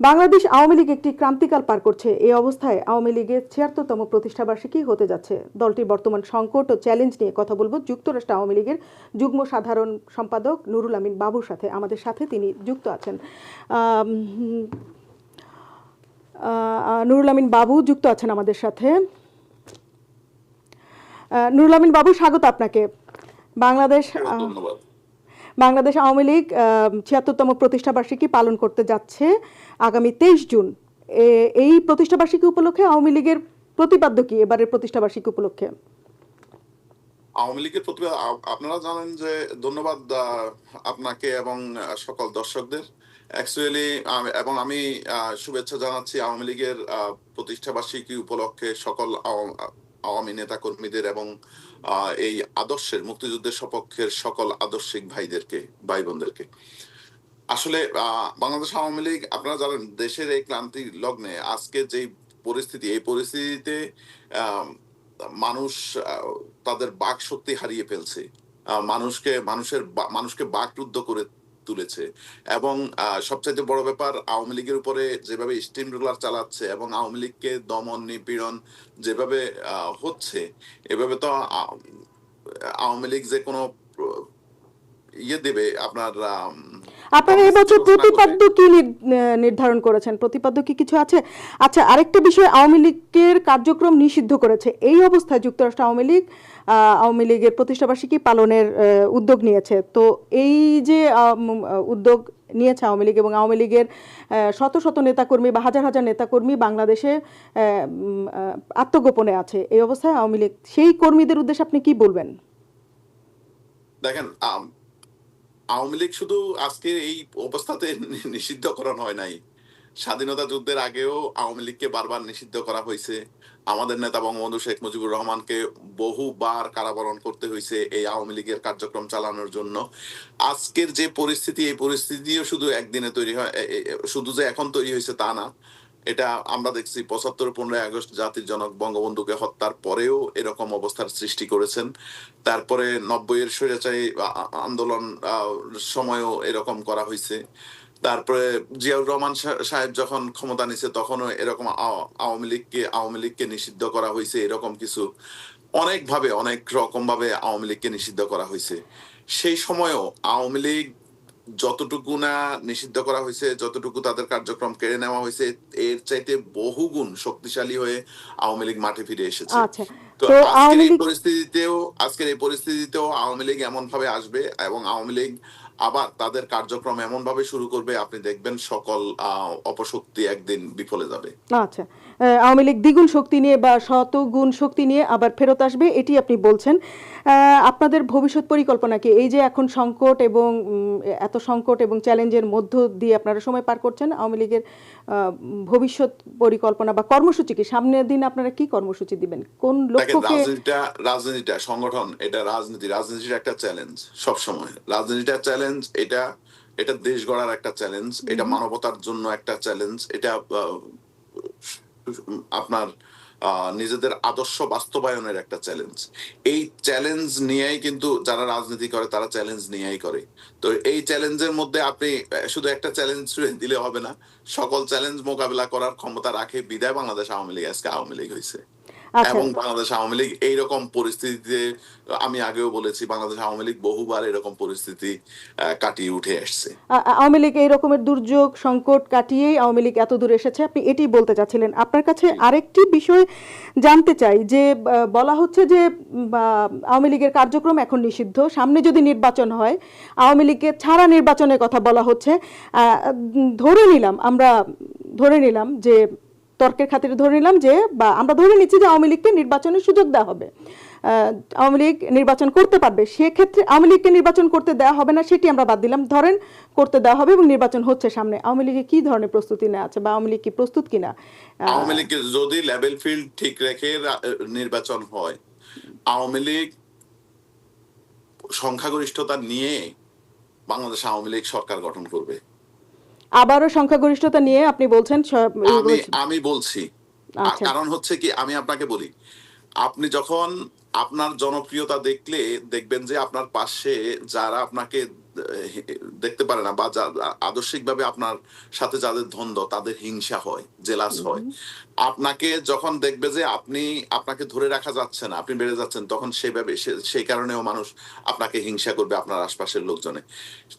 বাংলাদেশ আওয়ামী লীগ একটি ক্রান্তিকাল পার করছে। এই অবস্থায় আওয়ামী লীগের ছিয়াত্তরতম প্রতিষ্ঠাবার্ষিকী হতে যাচ্ছে। দলটির বর্তমান সংকট ও চ্যালেঞ্জ নিয়ে কথা বলব যুক্তরাষ্ট্র আওয়ামী লীগের যুগ্ম সাধারণ সম্পাদক নুরুল আমিন বাবুর সাথে। আমাদের সাথে তিনি যুক্ত আছেন। নুরুল আমিন বাবু যুক্ত আছেন আমাদের সাথে। নুরুল আমিন বাবু, স্বাগত আপনাকে। বাংলাদেশ বাংলাদেশ আওয়ামী লীগ ছিয়াত্তরতম প্রতিষ্ঠাবার্ষিকী পালন করতে যাচ্ছে আগামী তেইশ জুন। এই প্রতিষ্ঠাবার্ষিকী উপলক্ষে আওয়ামী লীগের প্রতিপাদ্য কি এবারের প্রতিষ্ঠাবার্ষিকী উপলক্ষে? আওয়ামী লীগের প্রতি আ- আপনারা জানেন যে ধন্যবাদ আপনাকে এবং সকল দর্শকদের। অ্যাকচুয়ালি এবং আমি শুভেচ্ছা জানাচ্ছি আওয়ামী লীগের প্রতিষ্ঠাবার্ষিকী উপলক্ষে সকল আওয়াম- আওয়ামী নেতা কর্মীদের এবং এই আদর্শের, মুক্তিযুদ্ধের সপক্ষের সকল আদর্শিক ভাইদেরকে ভাই বোনদেরকে আসলে বাংলাদেশ আওয়ামী লীগ, আপনারা জানেন, দেশের এই ক্লান্তি লগ্নে আজকে যে পরিস্থিতি, এই পরিস্থিতিতে মানুষ তাদের বাক শক্তি হারিয়ে ফেলছে। মানুষকে, মানুষের মানুষকে বাকরুদ্ধ করে তুলেছে। এবং সবচাইতে বড় ব্যাপার আওয়ামী লীগের উপরে যেভাবে স্টিম রোলার চালাচ্ছে এবং আওয়ামী লীগকে দমন নিপীড়ন যেভাবে হচ্ছে এভাবে তো আওয়ামী লীগ যে কোনো ইয়ে দেবে আপনার আপনারা এবছর প্রতিপাদ্য কি নির্ধারণ করেছেন? প্রতিপাদ্য কি কিছু আছে? আচ্ছা আরেকটা বিষয় আওয়ামী লীগের কার্যক্রম নিষিদ্ধ করেছে। এই অবস্থায় যুক্তরাষ্ট্র আওয়ামী লীগ আওয়ামী লীগের প্রতিষ্ঠাবার্ষিকী পালনের উদ্যোগ নিয়েছে। তো এই যে উদ্যোগ নিয়েছে আওয়ামী লীগ এবং আওয়ামী লীগের শত শত নেতাকর্মী বা হাজার হাজার নেতাকর্মী বাংলাদেশে আত্মগোপনে আছে। এই অবস্থায় আওয়ামী লীগ, সেই কর্মীদের উদ্দেশ্যে আপনি কি বলবেন? দেখেন আওয়ামী লীগ শুধু আজকে এই অবস্থাতে নি- নিষিদ্ধকরণ হয় নাই। স্বাধীনতা যুদ্ধের আগেও আওয়ামী লীগকে বারবার নিষিদ্ধ করা হয়েছে। আমাদের নেতা বঙ্গবন্ধু শেখ মুজিবুর রহমানকে বহুবার কারাবরণ করতে হয়েছে এই আওয়ামী লীগের কার্যক্রম চালানোর জন্য। আজকের যে পরিস্থিতি, এই পরিস্থিতিও শুধু একদিনে তৈরি হয় শুধু যে এখন তৈরি হয়েছে তা না। এটা আমরা দেখছি পঁচাত্তর, পনেরোই আগস্ট জাতির জনক বঙ্গবন্ধুকে হত্যার পরেও এরকম অবস্থার সৃষ্টি করেছেন। তারপরে নব্বইয়ের স্বৈরাচারী আন্দোলন সময়ও এরকম করা হয়েছে। তারপরে জিয়াউর রহমান সাহেব যখন ক্ষমতা নিছে তখনও এরকম আওয়ামী লীগকে আওয়ামী লীগকে নিষিদ্ধ করা হয়েছে এরকম কিছু অনেক ভাবে অনেক রকম ভাবে আওয়ামী লীগকে নিষিদ্ধ করা হয়েছে সেই সময়ও আওয়ামী লীগ যতটুকু না নিষিদ্ধ করা হয়েছে যতটুকু তাদের কার্যক্রম কেড়ে নেওয়া হয়েছে এর চাইতে বহুগুণ শক্তিশালী হয়ে আওয়ামী লীগ মাঠে ফিরে এসেছে। আচ্ছা। তো তো আজকের এই পরিস্থিতিতেও আজকের এই পরিস্থিতিতেও আওয়ামী লীগ এমন ভাবে আসবে এবং আওয়ামী লীগ আবার তাদের কার্যক্রম এমন ভাবে শুরু করবে, আপনি দেখবেন সকল অপশক্তি একদিন বিফলে যাবে। আচ্ছা। আওয়ামী লীগ দ্বিগুণ শক্তি নিয়ে বা শতগুণ শক্তি নিয়ে আবার ফেরত আসবে এটি আপনি বলছেন। আপনাদের ভবিষ্যৎ পরিকল্পনা কি? এই যে এখন সংকট এবং এত সংকট এবং চ্যালেঞ্জের মধ্য দিয়ে আপনারা সময় পার করছেন আওয়ামী লীগের ভবিষ্যৎ পরিকল্পনা বা কর্মসূচি কি? সামনের দিন আপনারা কি কর্মসূচি দিবেন? কোন লক্ষ্যকে রাজনীতিটা রাজনীতিটা সংগঠন এটা রাজনীতি। রাজনীতির একটা চ্যালেঞ্জ সব সময় রাজনীতিটা চ্যালেঞ্জ এটা এটা দেশ গড়ার একটা চ্যালেঞ্জ এটা মানবতার জন্য একটা চ্যালেঞ্জ এটা আপনার নিজেদের আদর্শ বাস্তবায়নের একটা চ্যালেঞ্জ এই চ্যালেঞ্জ নিয়েই কিন্তু যারা রাজনীতি করে, তারা চ্যালেঞ্জ নিয়েই করে। তো এই চ্যালেঞ্জের মধ্যে আপনি শুধু একটা চ্যালেঞ্জ দিলে হবে না, সকল চ্যালেঞ্জ মোকাবিলা করার ক্ষমতা রাখে বিদায় বাংলাদেশ আওয়ামী লীগ, আজকে আওয়ামী লীগ হয়েছে এবং বাংলাদেশ আওয়ামী লীগ এইরকম পরিস্থিতিতে আমি আগেও বলেছি বাংলাদেশ আওয়ামী লীগ বহুবার এরকম পরিস্থিতি কাটিয়ে উঠে আসছে। আওয়ামী লীগ এই রকমের দুর্যোগ সংকট কাটিয়েই আওয়ামী লীগ এত দূর এসেছে। আপনি এটি বলতে চাচ্ছিলেন। আপনার কাছে আরেকটি বিষয় জানতে চাই যে বলা হচ্ছে যে আওয়ামী লীগের কার্যক্রম এখন নিষিদ্ধ। সামনে যদি নির্বাচন হয় আওয়ামী লীগকে ছাড়া নির্বাচনের কথা বলা হচ্ছে। ধরে নিলাম আমরা ধরে নিলাম যে তর্কের খাতিরে ধরে নিলাম যে, বা আমরা ধরে নিচ্ছি যে আওয়ামী লীগকে নির্বাচনের সুযোগ দেওয়া হবে। আওয়ামী লীগ নির্বাচন করতে পারবে, সেক্ষেত্রে আওয়ামী লীগকে নির্বাচন করতে দেওয়া হবে না, সেটি আমরা বাদ দিলাম। ধরেন, করতে দেওয়া হবে এবং নির্বাচন হচ্ছে সামনে। আওয়ামী লীগে কি ধরনের প্রস্তুতি নেওয়া আছে বা আওয়ামী লীগ কি প্রস্তুত কিনা? আওয়ামী লীগের যদি লেভেল ফিল্ড ঠিক রেখে নির্বাচন হয়, আওয়ামী লীগ সংখ্যাগরিষ্ঠতা নিয়ে বাংলাদেশ আওয়ামী লীগ সরকার গঠন করবে। আবারও সংখ্যাগরিষ্ঠতা নিয়ে আপনি বলছেন আমি আমি বলছি আচ্ছা। কারণ হচ্ছে কি আমি আপনাকে বলি আপনি যখন আপনার জনপ্রিয়তা দেখলে দেখবেন যে আপনার পাশে যারা আপনাকে দেখতে পারে না বা আদর্শিক ভাবে আপনার সাথে যাদের ধন্দ তাদের হিংসা হয় জেলাস হয়। আপনাকে যখন দেখবে যে আপনি আপনাকে ধরে রাখা যাচ্ছে না আপনি বেড়ে যাচ্ছেন তখন সেভাবে সেই কারণেও মানুষ আপনাকে হিংসা করবে আপনার আশপাশের লোকজনে।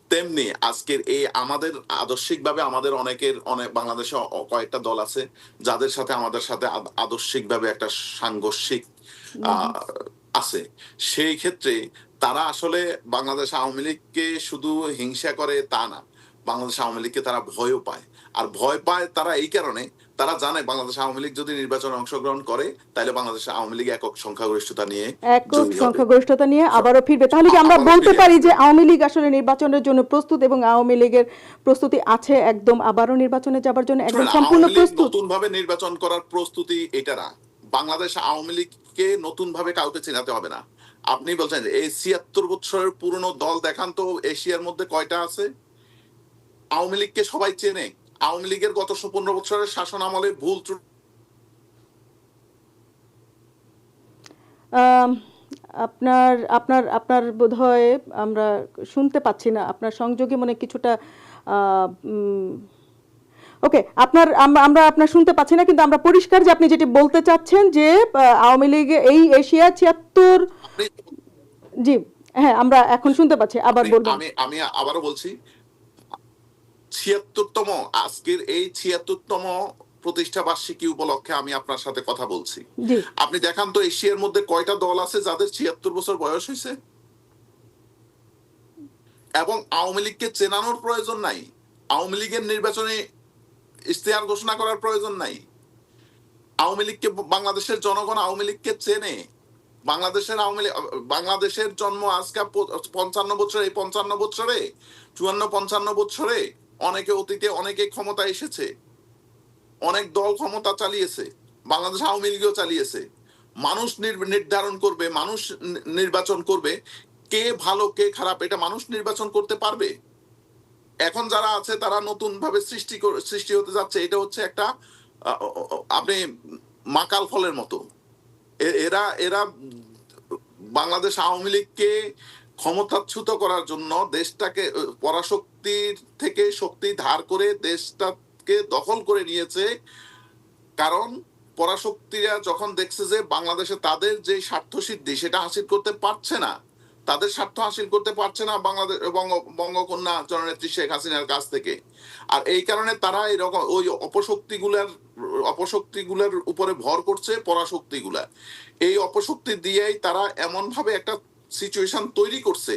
তেমনি আজকের এই আমাদের আদর্শিক ভাবে আমাদের অনেকের অনেক বাংলাদেশে কয়েকটা দল আছে যাদের সাথে আমাদের সাথে আদর্শিক ভাবে একটা সাংঘর্ষিক আহ, আছে। সেই ক্ষেত্রে তারা আসলে বাংলাদেশ আওয়ামী লীগকে শুধু হিংসা করে তা না বাংলাদেশ আওয়ামী লীগকে তারা ভয়ও পায়। আর ভয় পায় তারা এই কারণে তারা জানে বাংলাদেশ আওয়ামী লীগ যদি নির্বাচনে অংশগ্রহণ করে তাহলে বাংলাদেশ আওয়ামী লীগ একক সংখ্যাগরিষ্ঠতা নিয়ে একক সংখ্যাগরিষ্ঠতা নিয়ে আবারও ফিরবে। তাহলে কি আমরা বলতে পারি যে আওয়ামী লীগ আসলে নির্বাচনের জন্য প্রস্তুত এবং আওয়ামী লীগের প্রস্তুতি আছে একদম আবারও নির্বাচনে যাবার জন্য একদম সম্পূর্ণ প্রস্তুত? নতুন ভাবে নির্বাচন করার প্রস্তুতি এটা না। বাংলাদেশ আওয়ামী লীগকে নতুন ভাবে কাউকে চেনাতে হবে না। আপনি বলছেন এই ছিয়াত্তর বছরের পুরনো দল দেখান তো এশিয়ার মধ্যে কয়টা আছে? আওয়ামী লীগকে সবাই চেনে। আওয়ামী লীগের গত পনেরো বছরের শাসন আমলে ভুল আপনার আপনার আপনার বোধহয় আমরা শুনতে পাচ্ছি না। আপনার সংযোগে মনে কিছুটা ওকে আপনার আমরা আপনার শুনতে পাচ্ছি না কিন্তু আমরা পরিষ্কার যে আপনি যেটি বলতে চাচ্ছেন যে আওয়ামী লীগ এই এশিয়া ছিয়াত্তর জি হ্যাঁ আমরা এখন শুনতে পাচ্ছি আবার বলবেন। আমি আমি আবারও বলছি ছিয়াত্তরতম আজকের এই ছিয়াত্তরতম প্রতিষ্ঠা বার্ষিকী উপলক্ষে আমি আপনার সাথে কথা বলছি। আপনি দেখান তো এশিয়ার মধ্যে কয়টা দল আছে যাদের ছিয়াত্তর বছর বয়স হয়েছে? এবং আওয়ামী লীগকে চেনানোর প্রয়োজন নাই আওয়ামী লীগের নির্বাচনে ইশতেহার ঘোষণা করার প্রয়োজন নাই। আওয়ামী লীগকে বাংলাদেশের জনগণ আওয়ামী লীগকে চেনে বাংলাদেশের আওয়ামী লীগ বাংলাদেশের জন্ম আজকে পঞ্চান্ন বছরে, এই পঞ্চান্ন বছরে, চুয়ান্ন, পঞ্চান্ন বছরে অনেকে অতীতে, অনেকে ক্ষমতা এসেছে। অনেক দল ক্ষমতা চালিয়েছে। বাংলাদেশ আওয়ামী লীগও চালিয়েছে। মানুষ নির- নির্ধারণ করবে, মানুষ নির্বাচন করবে। কে ভালো, কে খারাপ, এটা মানুষ নির্বাচন করতে পারবে। এখন যারা আছে, তারা নতুন ভাবে সৃষ্টি সৃষ্টি হতে যাচ্ছে। এটা হচ্ছে একটা আপনি মাকাল ফলের মতো। এরা এরা বাংলাদেশ আওয়ামী লীগকে ক্ষমতাচ্যুত করার জন্য দেশটাকে পরাশক্তির থেকে শক্তি ধার করে দেশটাকে দখল করে নিয়েছে। কারণ পরাশক্তিরা যখন দেখছে যে বাংলাদেশে তাদের যে স্বার্থসিদ্ধি সেটা হাসিল করতে পারছে না তাদের স্বার্থ হাসিল করতে পারছে না বাংলাদেশ বঙ্গ বঙ্গকন্যা জননেত্রী শেখ হাসিনার কাছ থেকে। আর এই কারণে তারা এরকম ওই অপশক্তিগুলার অপশক্তিগুলার উপরে ভর করছে পরাশক্তিগুলা। এই অপশক্তি দিয়েই তারা এমন ভাবে একটা সিচুয়েশন তৈরি করছে,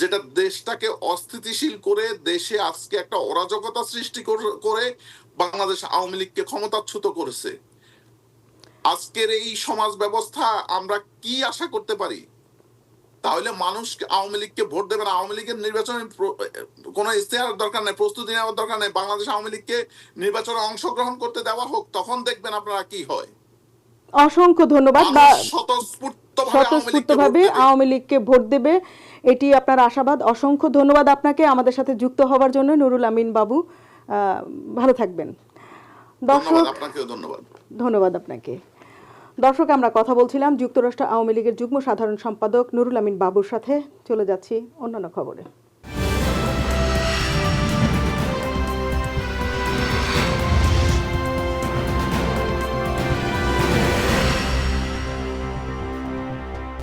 যেটা দেশটাকে অস্থিতিশীল করে, দেশে আজকে একটা অরাজকতা সৃষ্টি করে বাংলাদেশ আওয়ামী লীগকে ক্ষমতাচ্যুত করেছে। আজকের এই সমাজ ব্যবস্থা আমরা কি আশা করতে পারি? তাহলে মানুষ আওয়ামী লীগকে ভোট দেবে না আওয়ামী লীগের নির্বাচনে কোনো ইস্তেহার দরকার নেই প্রস্তুতি নেওয়ার দরকার নেই। বাংলাদেশ আওয়ামী লীগকে নির্বাচনে অংশগ্রহণ করতে দেওয়া হোক তখন দেখবেন আপনারা কি হয়। অসংখ্য ধন্যবাদ। স্বতঃস্ফূর্তভাবে আওয়ামী লীগকে ভোট দেবে। এটি আপনার আশাবাদ। অসংখ্য ধন্যবাদ আপনাকে আমাদের সাথে যুক্ত হওয়ার জন্য। নুরুল আমিন বাবু ভালো থাকবেন। দর্শক ধন্যবাদ আপনাকেও ধন্যবাদ। ধন্যবাদ আপনাকে। দর্শক, আমরা কথা বলছিলাম যুক্তরাষ্ট্র আওয়ামী লীগের যুগ্ম সাধারণ সম্পাদক নুরুল আমিন বাবুর সাথে। চলে যাচ্ছি অন্যান্য খবরে।